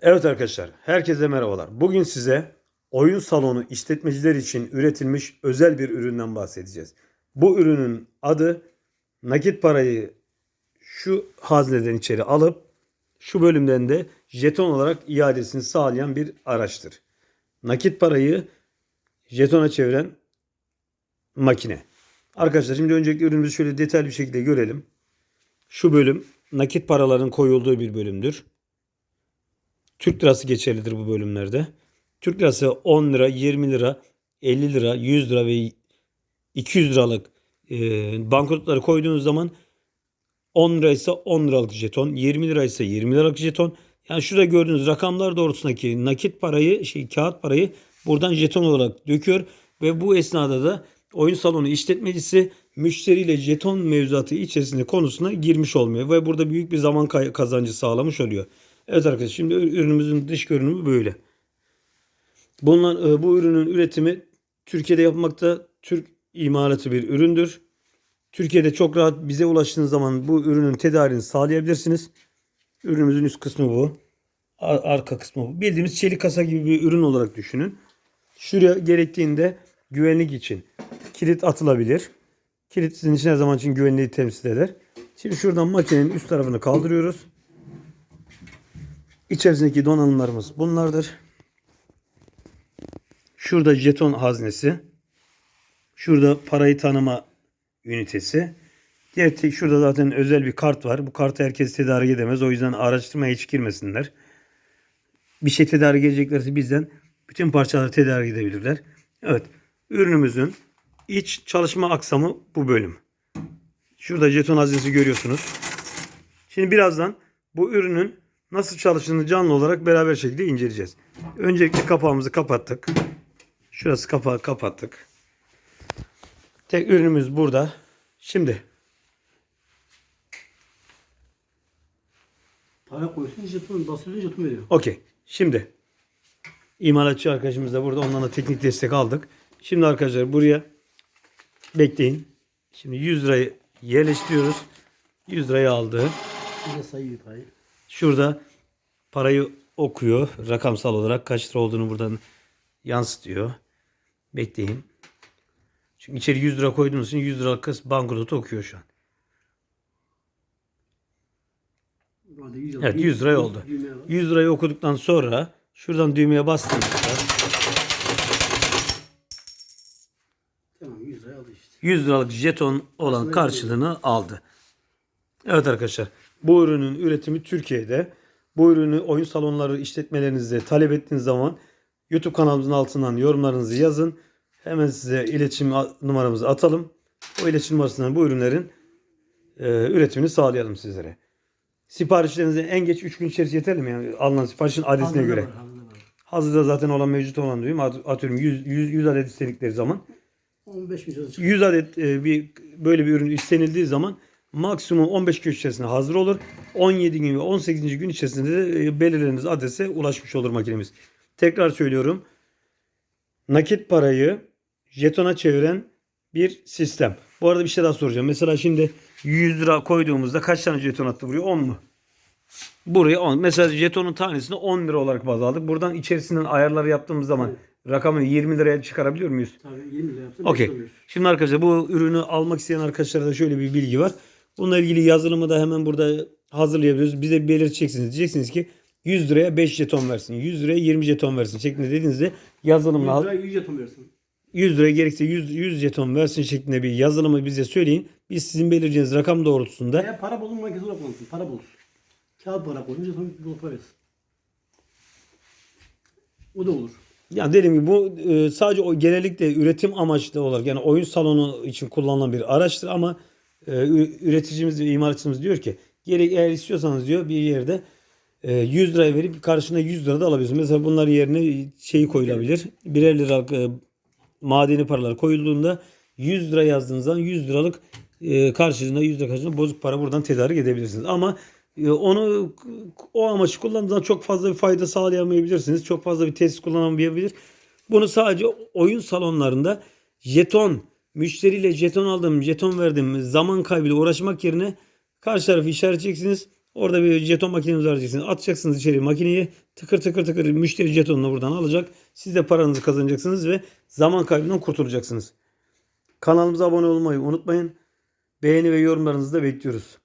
Evet arkadaşlar, herkese merhabalar. Bugün size oyun salonu işletmeciler için üretilmiş özel bir üründen bahsedeceğiz. Bu ürünün adı nakit parayı şu hazneden içeri alıp şu bölümden de jeton olarak iadesini sağlayan bir araçtır. Nakit parayı jetona çeviren makine. Arkadaşlar şimdi öncelikle ürünümüzü şöyle detaylı bir şekilde görelim. Şu bölüm nakit paraların koyulduğu bir bölümdür. Türk lirası geçerlidir bu bölümlerde. Türk lirası 10 lira, 20 lira, 50 lira, 100 lira ve 200 liralık e, banknotları koyduğunuz zaman 10 lira ise 10 liralık jeton, 20 lira ise 20 liralık jeton. Yani şurada gördüğünüz rakamlar doğrultusundaki nakit parayı, şey kağıt parayı buradan jeton olarak döküyor ve bu esnada da oyun salonu işletmecisi müşteriyle jeton mevzuatı içerisinde konusuna girmiş olmuyor ve burada büyük bir zaman kazancı sağlamış oluyor. Evet arkadaşlar şimdi ürünümüzün dış görünümü böyle. Bunlar, e, bu ürünün üretimi Türkiye'de yapılmakta Türk imalatı bir üründür. Türkiye'de çok rahat bize ulaştığınız zaman bu ürünün tedariğini sağlayabilirsiniz. Ürünümüzün üst kısmı bu. Ar- arka kısmı bu. Bildiğimiz çelik kasa gibi bir ürün olarak düşünün. Şuraya gerektiğinde güvenlik için kilit atılabilir. Kilit sizin için her zaman için güvenliği temsil eder. Şimdi şuradan makinenin üst tarafını kaldırıyoruz. İçerisindeki donanımlarımız bunlardır. Şurada jeton haznesi. Şurada parayı tanıma ünitesi. Diğer tek şurada zaten özel bir kart var. Bu kartı herkes tedarik edemez. O yüzden araştırmaya hiç girmesinler. Bir şey tedarik edeceklerse bizden bütün parçaları tedarik edebilirler. Evet. Ürünümüzün iç çalışma aksamı bu bölüm. Şurada jeton haznesi görüyorsunuz. Şimdi birazdan bu ürünün nasıl çalıştığını canlı olarak beraber şekilde inceleyeceğiz. Öncelikle kapağımızı kapattık. Şurası kapağı kapattık. Tek ürünümüz burada. Şimdi Para koysun jeton basıyorsun jeton veriyor. okey. Şimdi imalatçı arkadaşımız da burada. Ondan da teknik destek aldık. Şimdi arkadaşlar buraya bekleyin. Şimdi 100 lirayı yerleştiriyoruz. 100 lirayı aldı. Bir de sayıyor parayı. Şurada parayı okuyor. Rakamsal olarak kaç lira olduğunu buradan yansıtıyor. Bekleyin. Çünkü içeri 100 lira koyduğunuz için 100 liralık kız banknotu okuyor şu an. Burada 100 Evet 100 lira oldu. 100 lirayı okuduktan sonra şuradan düğmeye bastığımızda Tamam 100 lira aldı işte. 100 liralık jeton olan karşılığını aldı. Evet arkadaşlar bu ürünün üretimi Türkiye'de. Bu ürünü oyun salonları işletmelerinizde talep ettiğiniz zaman YouTube kanalımızın altından yorumlarınızı yazın. Hemen size iletişim numaramızı atalım. O iletişim numarasından bu ürünlerin e, üretimini sağlayalım sizlere. Siparişlerinize en geç 3 gün içerisinde yeterli mi? Yani alınan siparişin adresine Hazırda göre. var, hazırda zaten olan mevcut olan diyeyim. At- Atıyorum 100, 100, 100 adet istedikleri zaman 15 gün sonra çıkar. 100 adet e, bir böyle bir ürün istenildiği zaman maksimum 15 gün içerisinde hazır olur. 17 gün ve 18. gün içerisinde de e, belirlediğiniz adrese ulaşmış olur makinemiz. Tekrar söylüyorum. Nakit parayı jetona çeviren bir sistem. Bu arada bir şey daha soracağım. Mesela şimdi 100 lira koyduğumuzda kaç tane jeton attı buraya? 10 mu? Buraya 10. Mesela jetonun tanesini 10 lira olarak baz aldık. Buradan içerisinden ayarları yaptığımız zaman rakamı 20 liraya çıkarabiliyor muyuz? Tabii 20 lira yapsın. Okey. Şimdi arkadaşlar bu ürünü almak isteyen arkadaşlara da şöyle bir bilgi var. Bununla ilgili yazılımı da hemen burada hazırlayabiliyoruz. Bize belirteceksiniz. Diyeceksiniz ki 100 liraya 5 jeton versin. 100 liraya 20 jeton versin şeklinde dediğinizde yazılımla 100 al. lira 100 jeton versin. 100 liraya gerekse 100, 100 jeton versin şeklinde bir yazılımı bize söyleyin. Biz sizin belirleyeceğiniz rakam doğrultusunda Veya para bulun makinesi olarak kullansın. Para bulsun. Kağıt para koyun jeton bulup para versin. O da olur. Yani dediğim gibi bu e, sadece o genellikle üretim amaçlı olarak yani oyun salonu için kullanılan bir araçtır ama üreticimiz ve imalatçımız diyor ki gerek eğer istiyorsanız diyor bir yerde e, 100 liraya verip karşına 100 lira da alabiliyorsunuz. Mesela bunlar yerine şeyi koyulabilir. Birer liralık e, madeni paralar koyulduğunda 100 lira yazdığınız zaman 100 liralık e, karşılığında 100 lira karşılığında bozuk para buradan tedarik edebilirsiniz. Ama e, onu o amaçlı kullandığınız zaman çok fazla bir fayda sağlayamayabilirsiniz. Çok fazla bir tesis kullanamayabilir. Bunu sadece oyun salonlarında jeton, müşteriyle jeton aldım, jeton verdim zaman kaybıyla uğraşmak yerine karşı tarafı işaretleyeceksiniz. Orada bir jeton makineniz var diyeceksiniz. Atacaksınız içeri makineyi. Tıkır tıkır tıkır müşteri jetonunu buradan alacak. Siz de paranızı kazanacaksınız ve zaman kaybından kurtulacaksınız. Kanalımıza abone olmayı unutmayın. Beğeni ve yorumlarınızı da bekliyoruz.